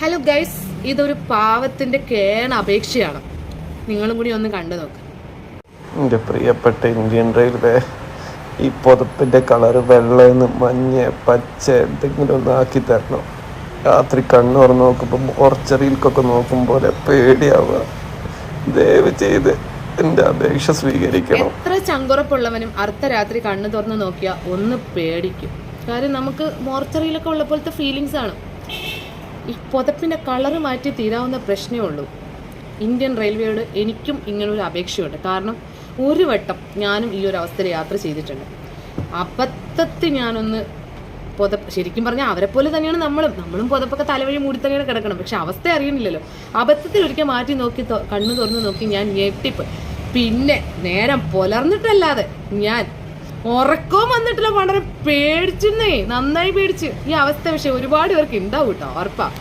Hello guys ഇതൊരു പാവത്തിന്റെ കേണ അപേക്ഷയാണ്. നിങ്ങളും കൂടി ഒന്ന് കണ്ടു നോക്ക്. എന്റെ പ്രിയപ്പെട്ട ഇന്ത്യൻ റെയിൽവേ ഈ പുതപ്പിന്റെ കളറ് വെള്ളയെന്ന് മഞ്ഞ പച്ച എന്തെങ്കിലും ഒന്ന് ആക്കി തരണം. രാത്രി കണ്ണു തുറന്ന് നോക്കുമ്പോൾ മോർച്ചറിയിൽക്കൊക്കെ നോക്കുമ്പോൾ പേടിയാവുക. ദയവ് ചെയ്ത് എന്റെ അപേക്ഷ സ്വീകരിക്കണം. എത്ര ചങ്കുറപ്പുള്ളവനും അർദ്ധരാത്രി കണ്ണു തുറന്ന് നോക്കിയാൽ ഒന്ന് പേടിക്കും. കാര്യം നമുക്ക് മോർച്ചറിയിലൊക്കെ ഉള്ള പോലത്തെ ഫീലിങ്സ് ആണ്. ഈ പുതപ്പിന്റെ കളറ് മാറ്റി തീരാവുന്ന പ്രശ്നമേ ഉള്ളൂ. ഇന്ത്യൻ റെയിൽവേയോട് എനിക്കും ഇങ്ങനൊരു അപേക്ഷയുണ്ട്. കാരണം ഒരു വട്ടം ഞാനും ഈ ഒരു അവസ്ഥയിൽ യാത്ര ചെയ്തിട്ടുണ്ട്. അബദ്ധത്തിൽ ഞാനൊന്ന് പുതപ്പ് ശരിക്കും പറഞ്ഞാൽ അവരെ പോലെ തന്നെയാണ് നമ്മളും. നമ്മളും പുതപ്പൊക്കെ തലവഴി മൂടി തന്നെയാണ് കിടക്കണം. പക്ഷെ അവസ്ഥ അറിയണില്ലല്ലോ അബദ്ധത്തിൽ ഒരിക്കൽ മാറ്റി നോക്കി കണ്ണു തുറന്ന് നോക്കി ഞാൻ ഞെട്ടിപ്പ്. പിന്നെ നേരം പുലർന്നിട്ടല്ലാതെ ഞാൻ ഉറക്കവും വന്നിട്ടില്ല. വളരെ പേടിച്ചിരുന്നേ. നന്നായി പേടിച്ച്. ഈ അവസ്ഥ പക്ഷെ ഒരുപാട് പേർക്ക് ഉണ്ടാവും കേട്ടോ. ഉറപ്പാ.